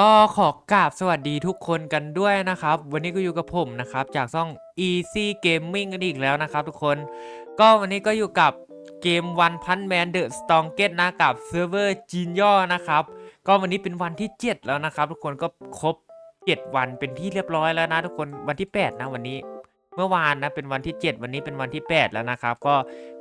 ก็ขอกราบสวัสดีทุกคนกันด้วยนะครับ วันนี้ก็อยู่กับผมนะครับ จากช่อง Easy Gaming กันอีกแล้วนะครับทุกคน ก็วันนี้ก็อยู่กับเกมวันพันแมนเดอะสตองเกตนะกับเซิร์ฟเวอร์จีนย่อนะครับ ก็วันนี้เป็นวันที่ 7 แล้วนะครับ ทุกคนก็ครบ 7 วันเป็นที่เรียบร้อยแล้วนะทุกคนวันที่ 8 นะวันนี้ มื่อวานนะเป็นวันที่ 7 วันนี้เป็นวันที่ 8 แล้วนะครับ ก็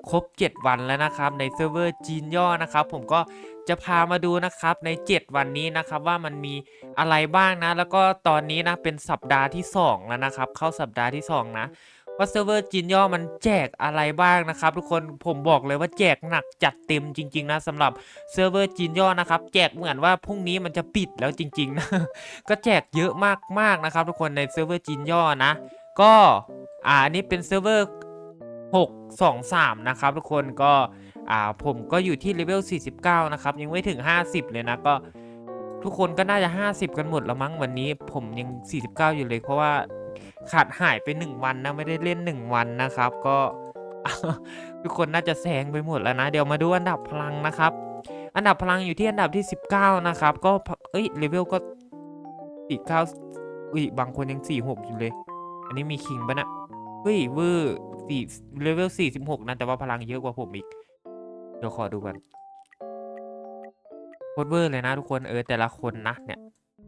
ครบ 7 วันแล้วนะครับในเซิร์ฟเวอร์จีนย่อนะครับ ผมก็จะพามาดูนะครับใน 7 วันนี้นะครับว่ามันมีอะไรบ้างนะ แล้วก็ตอนนี้นะเป็นสัปดาห์ที่ 2 แล้วนะครับ เข้าสัปดาห์ที่ 2 นะว่าเซิร์ฟเวอร์จีนย่อมันแจกอะไรบ้างนะครับ ทุกคนผมบอกเลยว่าแจกหนักจัดเต็มจริง ๆ นะสำหรับเซิร์ฟเวอร์จีนย่อนะครับแจกเหมือนว่าพรุ่งนี้มันจะปิดแล้วจริงๆนะก็แจกเยอะมากๆนะครับ ทุกคนในเซิร์ฟเวอร์จีนย่อนะ ก็อ่าอันนี้เป็นเซิร์ฟเวอร์623 นะครับ ทุกคนก็อ่าผมก็อยู่ที่เลเวล 49 นะครับ ยังไม่ถึง 50 เลยนะ ก็ทุกคนก็น่าจะ 50 กันหมดแล้วมั้งวันนี้ ผมยัง 49 อยู่เลยเพราะว่าขาดหายไป 1 วันนะ ไม่ได้เล่น 1 วันนะครับ ก็ทุกคนน่าจะแซงไปหมดแล้วนะ เดี๋ยวมาดูอันดับพลังนะครับ อันดับพลังอยู่ที่อันดับที่ 19 นะครับ ก็เอ้ยเลเวลก็49อุ้ยบางคนยัง 46 อยู่เลย อันนี้มีคิงปะนะเฮ้ยเวอร์สี่เลเวลสี่สิบหกนะแต่ว่าพลังเยอะกว่าผมอีก เดี๋ยวขอดูกันโคตรเวอร์เลยนะทุกคนเออแต่ละคนนะเนี่ย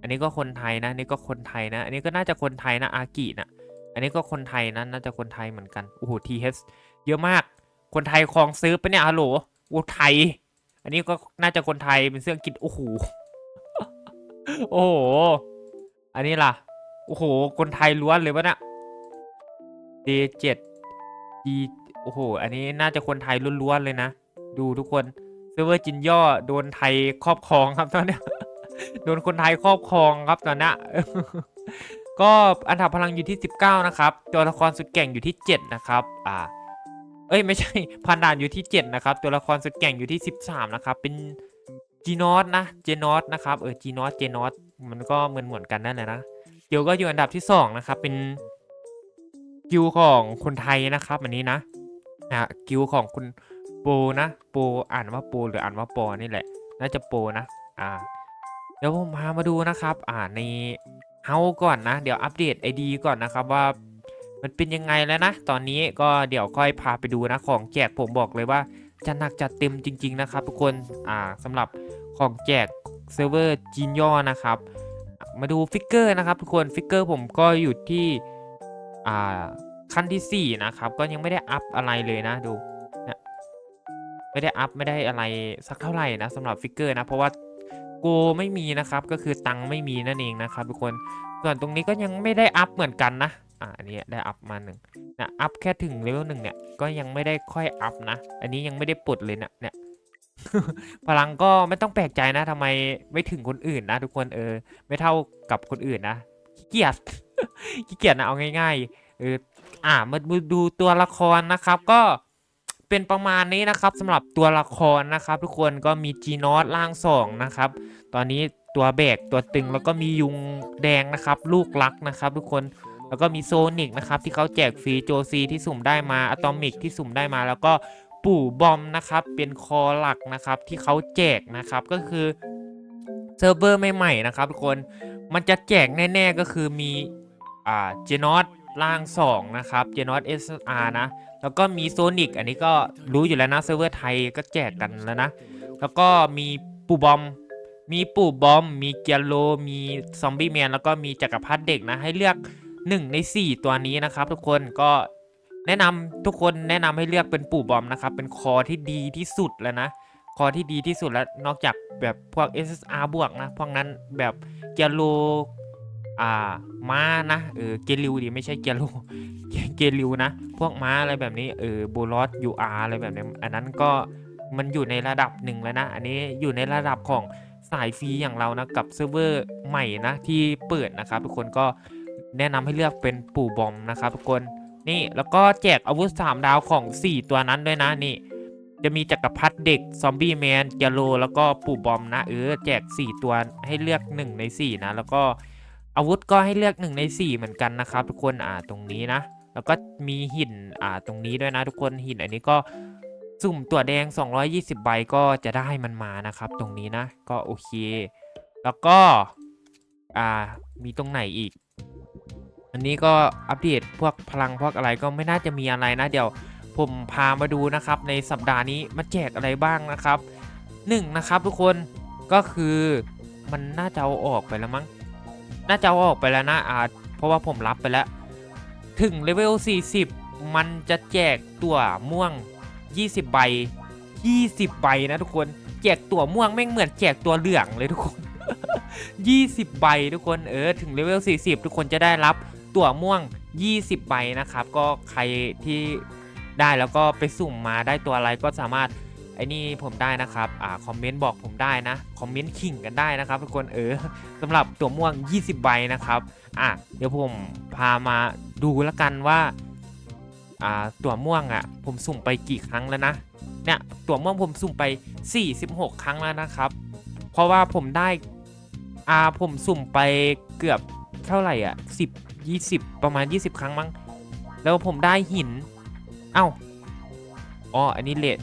อันนี้ก็คนไทยนะอันนี่ก็คนไทยนะ อันนี้ก็น่าจะคนไทยนะอากินะอันนี้ก็คนไทยนะน่าจะคนไทยเหมือนกันโอ้โหทีเฮสเยอะมาก คนไทยคลองซื้อปะเนี่ยฮัลโหลโอ้ไทย อันนี้ก็น่าจะคนไทยเป็นเสื้ออังกฤษโอ้โหโอ้โห อันนี้ล่ะ โอ้โห คนไทยล้วนเลยปะเนี่ D7 G โอ้โห อันนี้น่าจะคนไทยล้วนๆเลยนะ ดูทุกคนเซิร์ฟเวอร์จินย่อโดนไทยครอบครองครับตอนเนี้ยโดนคนไทยครอบครองครับตอนนี้ก็อันดับพลังอยู่ที่ 19 นะครับตัวละครสุดเก่งอยู่ที่ 7 นะครับ อ่า เอ้ยไม่ใช่พันด่านอยู่ที่ 7 นะครับ ตัวละครสุดเก่งอยู่ที่ 13 นะครับ เป็นจีนอสนะเจนอสนะครับ เออจีนอสเจนอสมันก็เหมือนเหมือนกันนั่นแหละนะ เดี๋ยวก็อยู่อันดับที่ 2 นะครับ เป็น กิลของคนไทยนะครับอันนี้นะอะกิลของคุณโปนะโปอ่านว่าโปหรืออ่านว่าปอนี่แหละ น่าจะโปนะอ่าเดี๋ยวผมพามาดูนะครับ อ่าในเฮาก่อนนะ เดี๋ยวอัปเดตไอดีก่อนนะครับว่ามันเป็นยังไงแล้วนะ ตอนนี้ก็เดี๋ยวค่อยพาไปดูนะของแจกผมบอกเลยว่าจะหนักจัดเต็มจริง ๆ นะครับทุกคนอ่าสำหรับของแจกเซิร์ฟเวอร์จีนย่อนะครับ มาดูฟิกเกอร์นะครับทุกคนฟิกเกอร์ผมก็อยู่ที่ อ่าขั้นที่ 4 นะครับ ก็ยังไม่ได้อัพอะไรเลยนะดูไม่ได้อัพไม่ได้อะไรสักเท่าไหร่นะสำหรับฟิกเกอร์นะ เพราะว่าโกไม่มีนะครับก็คือตังค์ไม่มีนั่นเองนะครับทุกคนส่วนตรงนี้ก็ยังไม่ได้อัพเหมือนกันนะอ่าอันนี้ได้อัพมาหนึ่งนะอัพแค่ถึงเลเวลหนึ่งเนี่ยก็ยังไม่ได้ค่อยอัพนะ อันนี้ยังไม่ได้ปลดเลยนะเนี่ยพลังก็ไม่ต้องแปลกใจนะทำไมไม่ถึงคนอื่นนะ ทุกคนเออ ไม่เท่ากับคนอื่นนะขี้เกียจ ขี้เกียจนะเอาง่ายๆเอออ่ามาดูตัวละครนะครับก็เป็นประมาณนี้นะครับสำหรับตัวละครนะครับ ทุกคนก็มีจีนอสล่างสองนะครับ ตอนนี้ตัวแบกตัวตึงแล้วก็มียุงแดงนะครับ ลูกรักนะครับ ทุกคนแล้วก็มีโซนิกนะครับที่เขาแจกฟรีโจซีที่สุ่มได้มาอะตอมิกที่สุ่มได้มา แล้วก็ปู่บอมนะครับเป็นคอหลักนะครับที่เขาแจกนะครับก็คือเซิร์ฟเวอร์ใหม่ๆนะครับทุกคนมันจะแจกแน่ ๆก็คือมี อ่าเจนอสล่าง 2 นะครับเจนอสเอสอาร์นะ แล้วก็มีโซนิกอันนี้ก็รู้อยู่แล้วนะเซิร์ฟเวอร์ไทยก็แจกกันแล้วนะ แล้วก็มีปูบอม มีปูบอม มีเกียโล มีซอมบี้แมน แล้วก็มีจักรพรรดิเด็กนะ ให้เลือก 1 ใน 4 ตัวนี้นะครับ ทุกคนก็แนะนำทุกคนแนะนำให้เลือกเป็นปู่บอมนะครับ เป็นคอที่ดีที่สุดแล้วนะ คอที่ดีที่สุดแล้วนอกจากแบบพวก SSR บวกนะ พวกนั้นแบบเกียโล อ่าม้านะเออเกลิวดิไม่ใช่เกลิวเกลิวนะ พวกม้าอะไรแบบนี้เออโบลอสยูอาร์อะไรแบบนี้อันนั้นก็มันอยู่ในระดับหนึ่งแล้วนะ อันนี้อยู่ในระดับของสายฟรีอย่างเรานะกับเซิร์ฟเวอร์ใหม่นะที่เปิดนะครับ ทุกคนก็แนะนำให้เลือกเป็นปู่บอมนะครับทุกคนนี่แล้วก็แจกอาวุธ 3 ดาวของ 4 ตัวนั้นด้วยนะนี่ จะมีจักรพรรดิเด็ก ซอมบี้แมนเกโลแล้วก็ปู่บอมนะ เออแจก 4 ตัวให้เลือก 1 ใน 4 นะ แล้วก็ อาวุธก็ให้เลือก1ใน4เหมือนกันนะครับทุกคนอ่าตรงนี้นะ แล้วก็มีหินอ่าตรงนี้ด้วยนะทุกคนหินอันนี้ก็สุ่มตัวแดง 220 ใบก็จะได้มันมานะครับ ตรงนี้นะ ก็โอเค แล้วก็อ่ามีตรงไหนอีก อันนี้ก็อัปเดตพวกพลังพวกอะไรก็ไม่น่าจะมีอะไรนะ เดี๋ยวผมพามาดูนะครับ ในสัปดาห์นี้มาแจกอะไรบ้างนะครับหนึ่งนะครับทุกคนก็คือมันน่าจะเอาออกไปแล้วมั้ง น่าจะเอาออกไปแล้วนะอาเพราะว่าผมรับไปแล้ว ถึงเลเวล 40 มันจะแจกตัวม่วง 20 ใบ 20 ใบนะทุกคน แจกตัวม่วงแม่งเหมือนแจกตัวเหลืองเลยทุกคน 20 ใบทุกคน เออ ถึงเลเวล 40 ทุกคนจะได้รับตัวม่วง 20 ใบนะครับ ก็ใครที่ได้แล้วก็ไปสุ่มมาได้ตัวอะไรก็สามารถ อ้นี่ผมได้นะครับอ่าคอมเมนต์บอกผมได้นะคอมเมนต์ขิงกันได้นะครับทุกคนเออสำหรับตัวม่วง 20 ใบนะครับอะเดี๋ยวผมพามาดูแล้วกันว่าอ่าตัวม่วงอะผมสุ่มไปกี่ครั้งแล้วนะเนี่ยตัวม่วงผมสุ่มไป 46 ครั้งแล้วนะครับ เพราะว่าผมได้อ่าผมสุ่มไปเกือบเท่าไหร่อะ10 20 ประมาณ 20 ครั้งมั้งแล้วผมได้หิน เอ้าอ๋ออันนี้เลด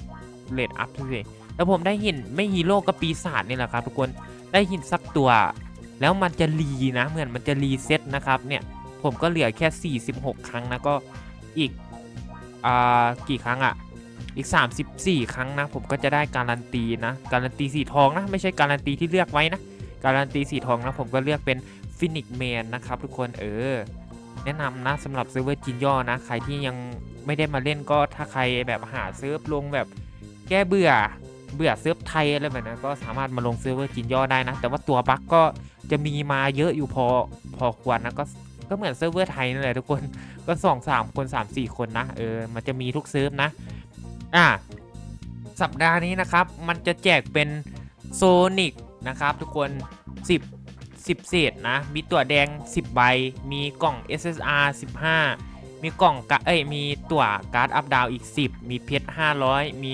เลดอัพเลยแล้วผมได้หินไม่ฮีโร่กับปีศาจนี่แหละครับทุกคนได้หินสักตัว แล้วมันจะรีนะเหมือนมันจะรีเซ็ตนะครับเนี่ยผมก็เหลือแค่ 46 ครั้งนะก็อีกอ่ากี่ครั้งอะอีก 34 ครั้งนะ ผมก็จะได้การันตีนะ การันตีสีทองนะ ไม่ใช่การันตีที่เลือกไว้นะ การันตีสีทองนะ ผมก็เลือกเป็นฟินิกแมนนะครับทุกคนเออ แนะนำนะสำหรับเซิร์ฟเวอร์จินย่อนะ ใครที่ยังไม่ได้มาเล่นก็ถ้าใครแบบหาเซิร์ฟลงแบบ แก้เบื่อเบื่อเซิร์ฟไทยอะไรแบบนั้นก็สามารถมาลงเซิร์ฟเวอร์จินย่อได้นะ แต่ว่าตัวบั๊กก็จะมีมาเยอะอยู่พอพอควรนะก็ก็เหมือนเซิร์ฟเวอร์ไทยนั่นแหละทุกคนก็สองสามคนสามสี่คนนะเออมันจะมีทุกเซิร์ฟนะอ่าสัปดาห์นี้นะครับ มันจะแจกเป็นโซนิกนะครับ ทุกคน 10 10เศษนะ มีตัวแดง 10 ใบ มีกล่อง SSR 15 มีกล่องกะเอ้ยมีตัวการ์ดอัพดาวอีก 10 มีเพชร500 มี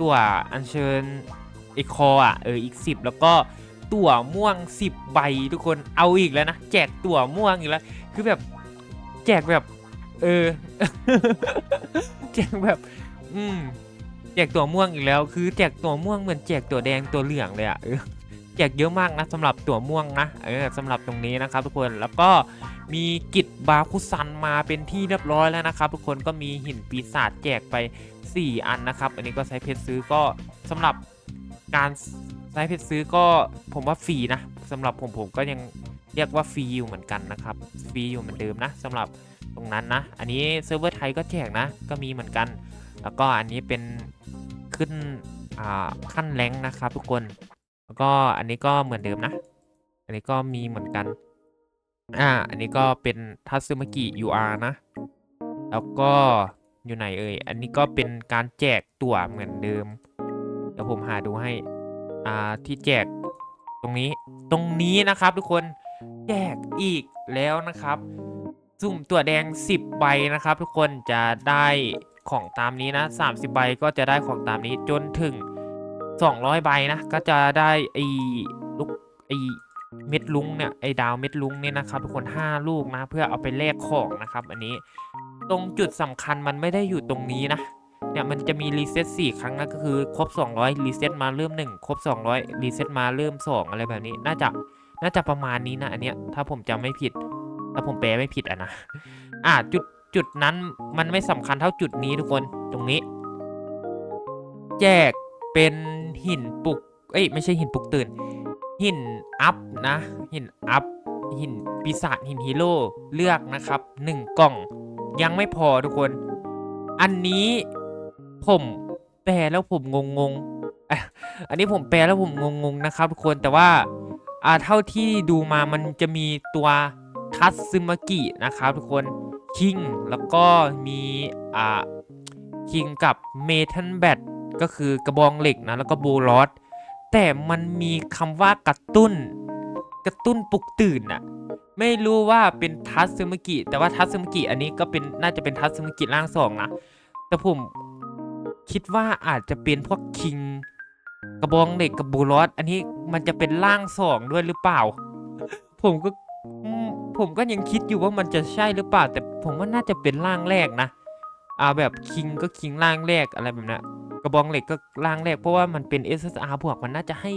ตัวอัญเชิญไอคออะเอออีก 10 แล้วก็ตัวม่วง 10 ใบทุกคนเอาอีกแล้วนะแจกตัวม่วงอีกแล้ว คือแบบแจกแบบ เออ แจกแบบ อืมแจกตัวม่วงอีกแล้ว คือแจกตัวม่วงเหมือนแจกตัวแดงตัวเหลืองเลยอะเออแจกเยอะมากนะสำหรับตัวม่วงนะเออสำหรับตรงนี้นะครับ ทุกคนแล้วก็มีกิจบาคุซันมาเป็นที่เรียบร้อยแล้วนะครับ ทุกคนก็มีหินปีศาจแจกไป 4 อันนะครับ อันนี้ก็ใช้เพชรซื้อก็สำหรับการใช้เพชรซื้อก็ผมว่าฟรีนะสำหรับผมผมก็ยังเรียกว่าฟรีอยู่เหมือนกันนะครับฟรีอยู่เหมือนเดิมนะสำหรับตรงนั้นนะ อันนี้เซิร์ฟเวอร์ไทยก็แจกนะ ก็มีเหมือนกัน แล้วก็อันนี้เป็นขึ้นขั้นแรงนะครับทุกคน แล้วก็อันนี้ก็เหมือนเดิมนะ อันนี้ก็มีเหมือนกัน อ่า อันนี้ก็เป็นทัตสึมากิ UR นะ แล้วก็ อยู่ไหนเอ่ย อันนี้ก็เป็นการแจกตั๋วเหมือนเดิม เดี๋ยวผมหาดูให้ อ่า ที่แจกตรงนี้ ตรงนี้นะครับทุกคน แจกอีกแล้วนะครับ สุ่มตั๋วแดง 10 ใบนะครับ ทุกคน จะได้ของตามนี้นะ 30 ใบก็จะได้ของตามนี้จนถึง 200 ใบนะ ก็จะได้ไอ้ลูกไอ้ เม็ดลุงเนี่ยไอ้ดาวเม็ดลุงเนี่ยนะครับทุกคน 5 ลูกนะ เพื่อเอาไปแลกของนะครับ อันนี้ตรงจุดสำคัญมันไม่ได้อยู่ตรงนี้นะเนี่ยมันจะมีรีเซ็ต4ครั้งนะก็คือครบ 200รีเซ็ตมาเริ่ม 1 ครบ 200รีเซ็ตมาเริ่ม 2 อะไรแบบนี้ น่าจะน่าจะประมาณนี้นะ อันเนี้ยถ้าผมจำไม่ผิด ถ้าผมแปลไม่ผิดอะนะอ่าจุดจุดนั้นมันไม่สำคัญเท่าจุดนี้ทุกคนตรงนี้ แจกเป็นหินปลุกเอ้ยไม่ใช่หินปลุกตื่น หินอัพนะหินอัพหินปีศาจหินฮีโร่เลือกนะครับหนึ่งกล่อง ยังไม่พอทุกคน อันนี้ผมแปลแล้วผมงงงอันนี้ผมแปลแล้วผมงงงนะครับทุกคนแต่ว่าอ่าเท่าที่ดูมามันจะมีตัวทัตซึมากินะครับทุกคนคิงแล้วก็มีอ่าคิงกับเมทัลแบทก็คือกระบองเหล็กนะแล้วก็โบลอส แต่มันมีคำว่ากระตุ้น กระตุ้นปลุกตื่นอะไม่รู้ว่าเป็นทัตซึมกิ แต่ว่าทัตซึมกิอันนี้ก็เป็นน่าจะเป็นทัตซึมกิร่างสองนะแต่ผมคิดว่าอาจจะเป็นพวกคิง กระบองเหล็กกับบูลอสอันนี้มันจะเป็นร่างสองด้วยหรือเปล่า ผมก็ผมก็ยังคิดอยู่ว่ามันจะใช่หรือเปล่า แต่ผมว่าน่าจะเป็นร่างแรกนะอ่าแบบคิงก็คิงร่างแรกอะไรแบบนั้น ระบองเหล็กก็ร่างแรกเพราะว่ามันเป็น SSR บวกมันน่าจะให้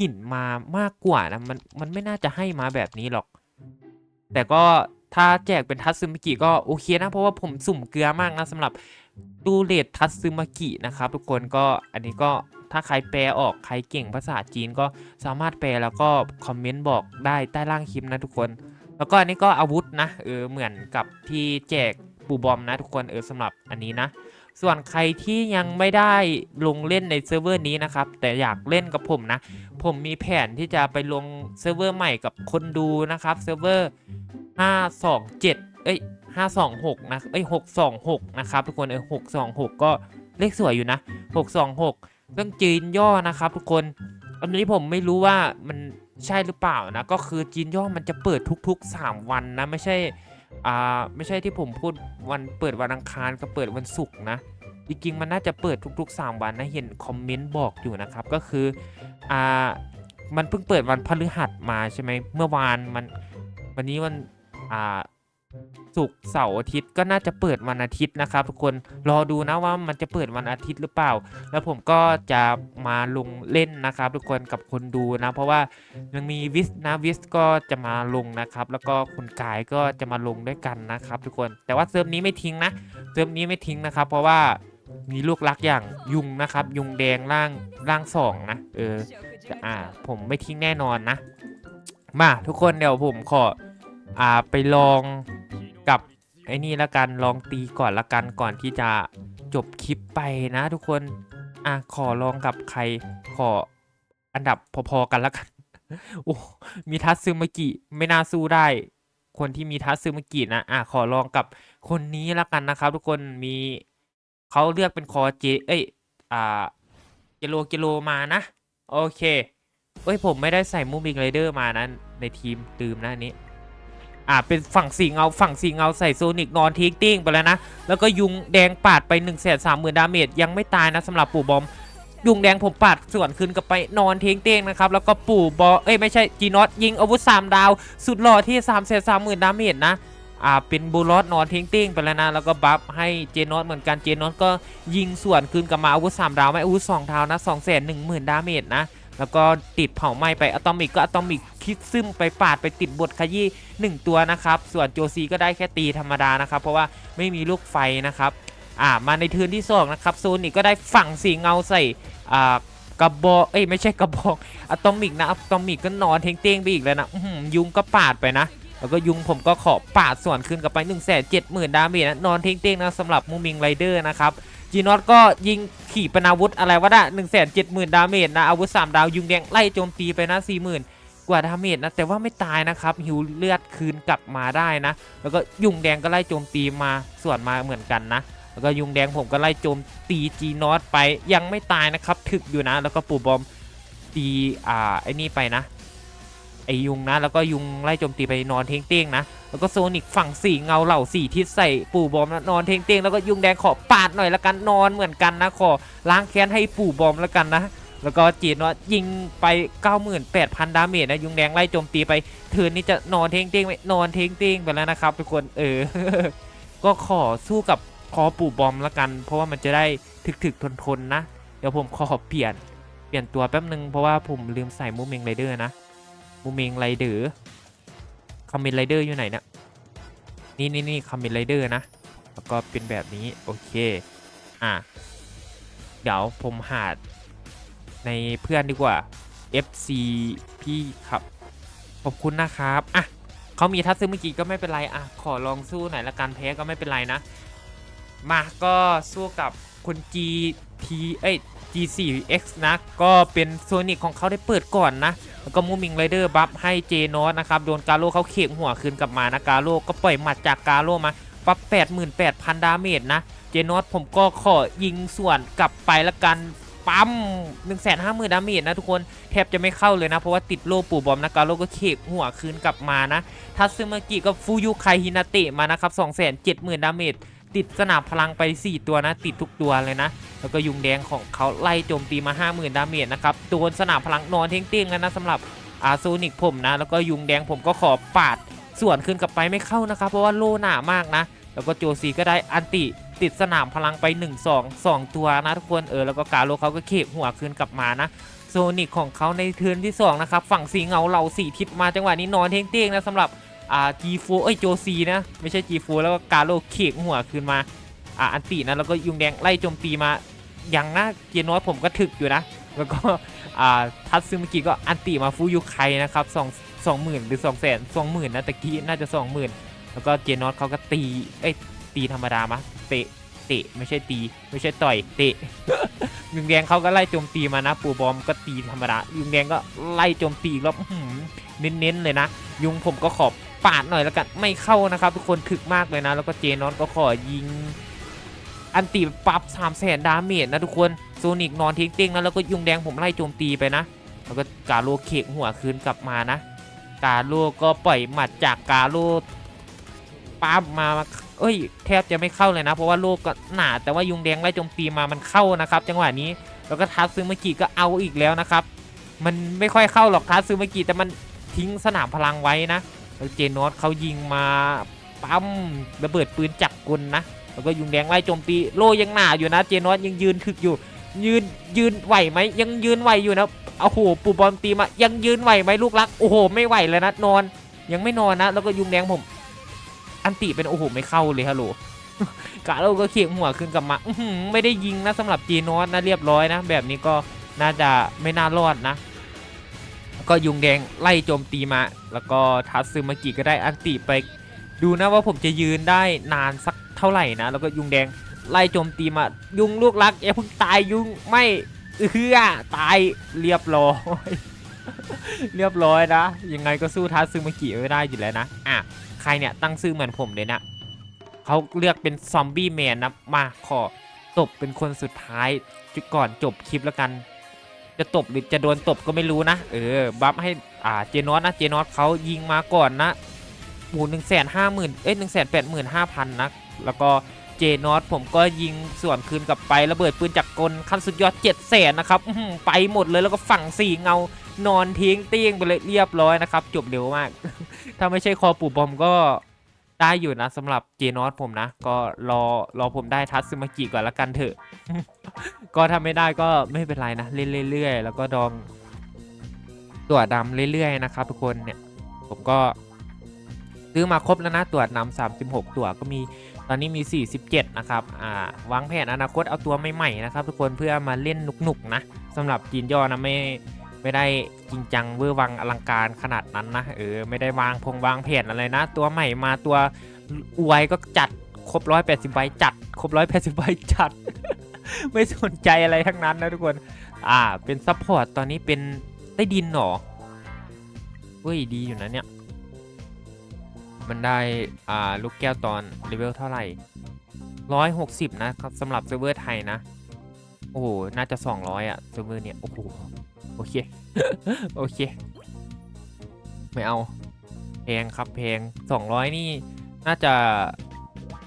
หินมามากกว่านะมันมันไม่น่าจะให้มาแบบนี้หรอก แต่ก็ถ้าแจกเป็นทัตซึมากิก็โอเคนะ เพราะว่าผมสุ่มเกลือมากนะสำหรับตูเลดทัตซึมากินะครับ ทุกคนก็อันนี้ก็ถ้าใครแปลออกใครเก่งภาษาจีนก็สามารถแปลแล้วก็คอมเมนต์บอกได้ใต้ล่างคลิปนะทุกคน แล้วก็อันนี้ก็อาวุธนะเออเหมือนกับที่แจกปูบอมนะทุกคนเออสำหรับอันนี้นะ ส่วนใครที่ยังไม่ได้ลงเล่นในเซิร์ฟเวอร์นี้นะครับ แต่อยากเล่นกับผมนะ ผมมีแผนที่จะไปลงเซิร์ฟเวอร์ใหม่กับคนดูนะครับเซิร์ฟเวอร์ 527 เอ้ย 526 นะ เอ้ย 626 นะครับทุกคน เออ626 ก็เลขสวยอยู่นะ 626เรื่องจีนย่อนะครับทุกคน อันนี้ผมไม่รู้ว่ามันใช่หรือเปล่านะ ก็คือจีนย่อมันจะเปิดทุกๆ 3 วันนะ ไม่ใช่ อ่าไม่ใช่ที่ผมพูดวันเปิดวันอังคารกับเปิดวันศุกร์นะจริงๆมันน่าจะเปิดทุกๆ 3 วันนะเห็นคอมเมนต์บอกอยู่นะครับก็คืออ่ามันเพิ่งเปิดวันพฤหัสมาใช่ไหมเมื่อวานมันวันนี้วันอ่า ศุกร์เสาร์อาทิตย์ก็น่าจะเปิดวันอาทิตย์นะครับ ทุกคนรอดูนะว่ามันจะเปิดวันอาทิตย์หรือเปล่า แล้วผมก็จะมาลงเล่นนะครับ ทุกคนกับคนดูนะ เพราะว่ายังมีวิสนะวิสก็จะมาลงนะครับ แล้วก็คุณกายก็จะมาลงด้วยกันนะครับ ทุกคนแต่ว่าเซิร์ฟนี้ไม่ทิ้งนะเซิร์ฟนี้ไม่ทิ้งนะครับ เพราะว่ามีลูกรักอย่างยุงนะครับ ยุงแดงร่างร่างสองนะเออแต่อ่าผมไม่ทิ้งแน่นอนนะ มาทุกคนเดี๋ยวผมขออ่าไปลอง กับไอ้นี่ละกันลองตีก่อนละกันก่อนที่จะจบคลิปไปนะทุกคน อะขอลองกับใครขออันดับพอๆกันละกัน โอ้มีทัตซึมากิไม่น่าสู้ได้ คนที่มีทัตซึมากินะอะขอลองกับคนนี้ละกันนะครับ ทุกคนมีเขาเลือกเป็นคอเจเอ้ยอ่าเจโลเจโลมานะโอเคเอ้ยผมไม่ได้ใส่มูบิงไรเดอร์มานะในทีมตืมนะอันนี้ อ่าเป็นฝั่งสีเงาฝั่งสีเงาใส่โซนิกนอนทิ้งติ้งไปแล้วนะ แล้วก็ยุงแดงปาดไป1นึ่งแสนสามหมื่นดาเมจยังไม่ตายนะสำหรับปู่บอมยุงแดงผมปาดส่วนคืนกลับไปนอนทิ้งเต้งนะครับ แล้วก็ปู่บอเอ้ยไม่ใช่จีนอตยิงอาวุธ 3 ดาว สุดหล่อที่3ามแสนสามหมื่นดาเมจนะอ่าเป็นบูลอสนอนทิ้งเต้งไปแล้วนะ แล้วก็บัฟให้เจนอตเหมือนกันเจนอตก็ยิงส่วนคืนกลับมาอาวุธ 3 ดาวไม่อาวุธ 2 ดาวนะ2 1 0 0 0 0ดาเมจนะ แล้วก็ติดเผาไหม้ไปอะตอมิกก็อะตอมิกคิดซึมไปปาดไปติดบทขยี้1ตัวนะครับ ส่วนโจซีก็ได้แค่ตีธรรมดานะครับ เพราะว่าไม่มีลูกไฟนะครับอ่ามาในเทิร์นที่สองนะครับโซนิกก็ได้ฝั่งสีเงาใส่อ่ากระบอกเอ้ยไม่ใช่กระบอกอะตอมิกนะอะตอมิกก็นอนเทงเต้งไปอีกแล้วนะยุงก็ปาดไปนะแล้วก็ยุงผมก็ขอปาดส่วนขึ้นกลับไป1นึ่งแสนเจ็ดหมื่นดาเมจนะนอนเทงเต้งนะสำหรับมูมิงไรเดอร์นะครับ จีนอตก็ยิงขี่ปนาวุธอะไรวะนะหนึ่งแสนเจ็ดหมื่นดาเมจนะอาวุธสามดาวยุงแดงไล่โจมตีไปนะสี่หมื่นกว่าดาเมจนะแต่ว่าไม่ตายนะครับหิวเลือดคืนกลับมาได้นะ แล้วก็ยุงแดงก็ไล่โจมตีมาส่วนมาเหมือนกันนะแล้วก็ยุงแดงผมก็ไล่โจมตีจีนอตไปยังไม่ตายนะครับถึกอยู่นะ แล้วก็ปู่บอมตีอ่าไอ้นี่ไปนะไอยุงนะแล้วก็ยุงไล่โจมตีไปนอนเทงเต้งนะ แล้วก็โซนิกฝั่งสี่เงาเหล่าสี่ทิศใส่ปู่บอมนะนอนเทงเต้งแล้วก็ยุงแดงขอปาดหน่อยละกันนอนเหมือนกันนะขอล้างแค้นให้ปู่บอมละกันนะแล้วก็จีนอตยิงไป 98,000 ดาเมจนะ ยุงแดงไล่โจมตีไปเทินนี้จะนอนเทงเต้งไหมนอนเทงเต้งไปแล้วนะครับทุกคนเออ ก็ขอสู้กับคอปู่บอมละกัน เพราะว่ามันจะได้ถึกถึกทนทนๆนะ เดี๋ยวผมขอเปลี่ยน เปลี่ยนตัวแป๊บนึง เพราะว่าผมลืมใส่มูเมงไรเดอร์นะมูเมงไรเดอร์ คอมเมนไรเดอร์อยู่ไหนนะนี่นี่นี่คอมเมนไรเดอร์นะ แล้วก็เป็นแบบนี้ โอเค อะ เดี๋ยวผมหาในเพื่อนดีกว่า FC พี่ครับ ขอบคุณนะครับ อะเขามีทัศน์เมื่อกี้ก็ไม่เป็นไร อะ ขอลองสู้หน่อยละกันแพ้ก็ไม่เป็นไรนะ มาก็สู้กับคุณ GT เอ้ย G4X นะ ก็เป็นโซนิกของเขาได้เปิดก่อนนะ แล้วก็มูมิงไรเดอร์บัฟให้เจนอสนะครับโดนกาโร่เขาเข็งหัวคืนกลับมานะกาโร่ก็ปล่อยหมัดจากกาโร่มาปั๊บ88,000 ดาเมจนะ เจนอสผมก็ขอยิงส่วนกลับไปละกันปั๊ม150,000 ดาเมจนะทุกคนแทบจะไม่เข้าเลยนะ เพราะว่าติดโล่ปู่บอมนะกาโร่ก็เขกหัวคืนกลับมานะทัตซึมากิกับฟูยุไคฮินาเตะมานะครับ270,000 ดาเมจ ติดสนามพลังไป 4 ตัวนะ ติดทุกตัวเลยนะ แล้วก็ยุงแดงของเขาไล่โจมตีมา 50,000 ดาเมจนะครับโดนสนามพลังนอนเท่งเต้งกันนะสำหรับอาโซนิกผมนะ แล้วก็ยุงแดงผมก็ขอปาดส่วนขึ้นกลับไปไม่เข้านะครับ เพราะว่าโลหนามากนะ แล้วก็โจซีก็ได้อันติติดสนามพลังไป 1 2 2 ตัวนะทุกคนเออแล้วก็กาโลเขาก็เขกหัวคืนกลับมานะโซนิกของเขาในเทิร์นที่2นะครับฝั่งสีเงาเหล่าสีทิศมาจังหวะนี้นอนเท่งๆนะสำหรับ อ่า G4 เอ้ยโจซีนะ ไม่ใช่ G4 แล้วก็กาโลเขกหัวคืนมา อ่าอันตินะแล้วก็ยุงแดงไล่โจมตีมาอย่างนะเกียน้อยผมก็ถึกอยู่นะ แล้วก็อ่าทัตซึมิกิก็อันติมาฟูยุไคนะครับสองสองหมื่นหรือสองแสนสองหมื่นนะตะกี้น่าจะสองหมื่นแล้วก็เจนอตเขาก็ตี เอ้ย ตีธรรมดามะ เตะ เตะ ไม่ใช่ตี ไม่ใช่ต่อย เตะยุงแดงเขาก็ไล่โจมตีมานะ ปูบอมก็ตีธรรมดายุงแดงก็ไล่โจมตีอีกรอบเน้นๆเลยนะ ยุงผมก็ขอบ ปาดหน่อยแล้วกันไม่เข้านะครับทุกคนถึกมากเลยนะ แล้วก็เจนอนก็ขอยิง อันตีปรับ3 0 0แสนดาเมจนะทุกคนโซนิกนอนทิ้งเต้งนะแล้วก็ยุงแดงผมไล่โจมตีไปนะ แล้วก็กาโลเขกหัวคืนกลับมานะ กาโลก็ปล่อยหมัดจากกาโลปั๊บมาเอ้ย แทบจะไม่เข้าเลยนะ เพราะว่าโลกก็หนาแต่ว่ายุงแดงไล่โจมตีมามันเข้านะครับ จังหวะนี้แล้วก็ทัตซึมากิก็เอาอีกแล้วนะครับ มันไม่ค่อยเข้าหรอกทัตซึมากิแต่มันทิ้งสนามพลังไว้นะ แล้วเจนอสเขายิงมาปั๊มระเบิดปืนจับกลนะแล้วก็ยุงแดงไล่โจมตีโลยังหนาอยู่นะเจนอสยังยืนถึกอยู่ ยืนยืนไหวไหมยังยืนไหวอยู่นะโอ้โหปูบอลตีมายังยืนไหวไหมลูกรักโอ้โห ไม่ไหวเลยนะนอน ยังไม่นอนนะ แล้วก็ยุงแดงผม อันติเป็นโอ้โหไม่เข้าเลยฮัลโหลกะเราก็เขียงหัวขึ้นกลับมาไม่ได้ยิงนะสำหรับจีนอสนะเรียบร้อยนะ แบบนี้ก็น่าจะไม่น่ารอดนะ ก็ยุงแดงไล่โจมตีมา แล้วก็ทัตซึมากิก็ได้อันติไป ดูนะว่าผมจะยืนได้นานสักเท่าไหร่นะ แล้วก็ยุงแดงไล่โจมตีมา ยุงลูกรักอย่าเพิ่งตายยุงไม่เอือตายเรียบร้อย เรียบร้อยนะยังไงก็สู้ทัตซึมากิไม่ได้อยู่แล้วนะอะใครเนี่ยตั้งชื่อเหมือนผมเลยนะเขาเลือกเป็นซอมบี้แมนนะมาขอตบเป็นคนสุดท้ายก่อนจบคลิปแล้วกัน จะตบหรือจะโดนตบก็ไม่รู้นะ เออ บัฟให้อ่าเจนอสนะ เจนอสเขายิงมาก่อนนะหมูหนึ่งแสนห้าหมื่นเอ้ยหนึ่งแสนแปดหมื่นห้าพันนะ แล้วก็เจนอสผมก็ยิงส่วนคืนกลับไประเบิดปืนจากกลขั้นสุดยอดเจ็ดแสนนะครับไปหมดเลยแล้วก็ฝั่งสี่เงานอนทิ้งเตี้ยงไปเลยเรียบร้อยนะครับ จบเร็วมาก ถ้าไม่ใช่คอปู่บอมก็ ได้อยู่นะสำหรับเจนอสผมนะ ก็รอรอผมได้ทัตซึมากิก่อนละกันเถอะ ก็ถ้าไม่ได้ก็ไม่เป็นไรนะ เล่นเรื่อยๆ แล้วก็ดองตัวดำเรื่อยๆนะครับทุกคนเนี่ย ผมก็ซื้อมาครบแล้วนะตัวดำ36 ตัวก็มีตอนนี้มี 47 นะครับอ่าวางแผนอนาคตเอาตัวใหม่ๆนะครับ ทุกคนเพื่อมาเล่นหนุกๆนะสำหรับจีนยอนะไม่ ไม่ได้จริงจังเวอร์วังอลังการขนาดนั้นนะเออไม่ได้วางพงวางแผนอะไรนะ ตัวใหม่มาตัวอวยก็จัดครบ180ใบจัด ครบ180ใบจัด ไม่สนใจอะไรทั้งนั้นนะทุกคนอ่าเป็นซัพพอร์ตตอนนี้เป็นใต้ดินหรอเฮ้ยดีอยู่นะเนี่ย มันได้อ่าลูกแก้วตอนเลเวลเท่าไหร่ร้อยหกสิบนะครับสำหรับเซิร์ฟเวอร์ไทยนะ โอ้โห น่าจะสองร้อยอะเซิร์ฟเวอเนี่ย โอ้โห โอเค โอเค ไม่เอา แพงครับแพงสองร้อยนี่ น่าจะ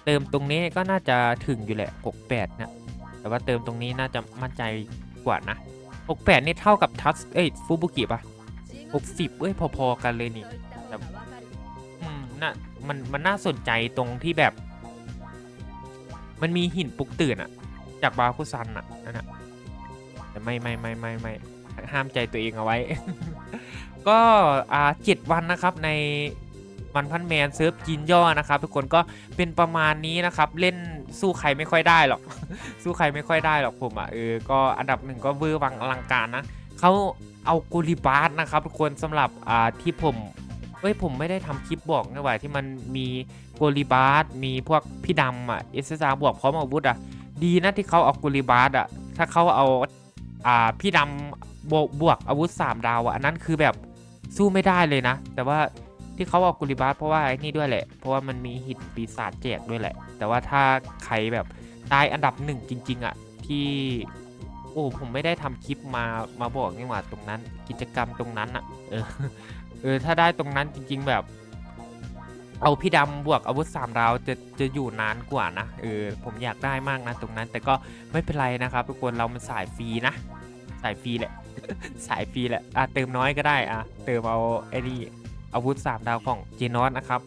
เติมตรงนี้ก็น่าจะถึงอยู่แหละหกแปดนี่ยแต่ว่าเติมตรงนี้น่าจะมั่นใจกว่านะ 68 นี่เท่ากับทัสเอ้ย ฟูบุกิปะ60 เอ้ย พอๆ กันเลยนี่แต่อืมน่ะมัน มันน่าสนใจตรงที่แบบ มันมีหินปลุกตื่นอะ จากบาคุซันอะนั่นอะแต่ไม่ไม่ไม่ไม่ไม่ห้ามใจตัวเองเอาไว้ ก็อ่าเจ็ดวันนะครับในมันพันแมนเซิร์ฟจีนย่อนะครับ ทุกคนก็เป็นประมาณนี้นะครับ เล่นสู้ใครไม่ค่อยได้หรอก สู้ใครไม่ค่อยได้หรอกผมอะเออก็อันดับหนึ่งก็เวอร์วังอลังการนะเขาเอากูริบาสนะครับ ทุกคนสำหรับอ่าที่ผมเอ้ยผมไม่ได้ทำคลิปบอกนะว่าที่มันมีโกลิบาสมีพวกพี่ดำอะเอสซาบวกพร้อมอาวุธอะ ดีนะที่เขาเอากูริบาสอะถ้าเขาเอาอ่าพี่ดำบวกบวกอาวุธสามดาวอะอันนั้นคือแบบสู้ไม่ได้เลยนะ แต่ว่าที่เขาเอากูริบาสเพราะว่าไอ้นี่ด้วยแหละ เพราะว่ามันมีหินปีศาจแจกด้วยแหละ แต่ว่าถ้าใครแบบได้อันดับหนึ่งจริง ๆอะที่โอ้ผมไม่ได้ทำคลิปมามาบอกนี่หว่าตรงนั้น กิจกรรมตรงนั้นอะเออเออถ้าได้ตรงนั้นจริง ๆ แบบ เอาพี่ดำบวกอาวุธสามดาวจะจะอยู่นานกว่านะเออผมอยากได้มากนะตรงนั้นแต่ก็ไม่เป็นไรนะครับทุกคนเรามันสายฟรีนะสายฟรีแหละ สายฟรีแหละอะเติมน้อยก็ได้อะเติมเอาไอ้นี่อาวุธสามดาวของเจนอสนะครับ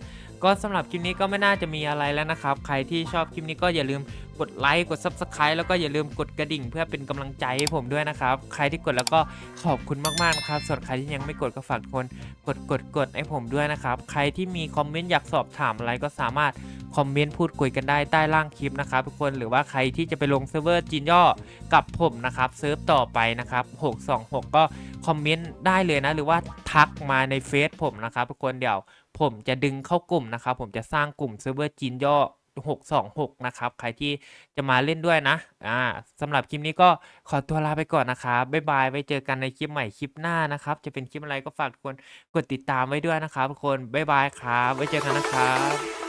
ก็สำหรับคลิปนี้ก็ไม่น่าจะมีอะไรแล้วนะครับ ใครที่ชอบคลิปนี้ก็อย่าลืมกดไลค์กด Subscribe แล้วก็อย่าลืมกดกระดิ่ง เพื่อเป็นกำลังใจให้ผมด้วยนะครับ ใครที่กดแล้วก็ขอบคุณมากๆนะครับส่วนใครที่ยังไม่กดก็ฝากทุกคนกดกดกดให้ผมด้วยนะครับ ใครที่มีคอมเมนต์อยากสอบถามอะไรก็สามารถคอมเมนต์พูดคุยกันได้ใต้ล่างคลิปนะครับทุกคนหรือว่าใครที่จะไปลงเซิร์ฟเวอร์จีนย่อกับผมนะครับเซิร์ฟต่อไปนะครับ 626 ก็คอมเมนต์ได้เลยนะ หรือว่าทักมาในเฟซผมนะครับทุกคนเดี๋ยว ผมจะดึงเข้ากลุ่มนะครับ ผมจะสร้างกลุ่มเซิร์ฟเวอร์จีนย่อ 626 นะครับ ใครที่จะมาเล่นด้วยนะ อ่าสำหรับคลิปนี้ก็ขอตัวลาไปก่อนนะครับ บ๊ายบาย ไว้เจอกันในคลิปใหม่คลิปหน้านะครับ จะเป็นคลิปอะไรก็ฝากทุกคนกดติดตามไว้ด้วยนะครับทุกคน บ๊ายบายครับ ไว้เจอกันนะครับ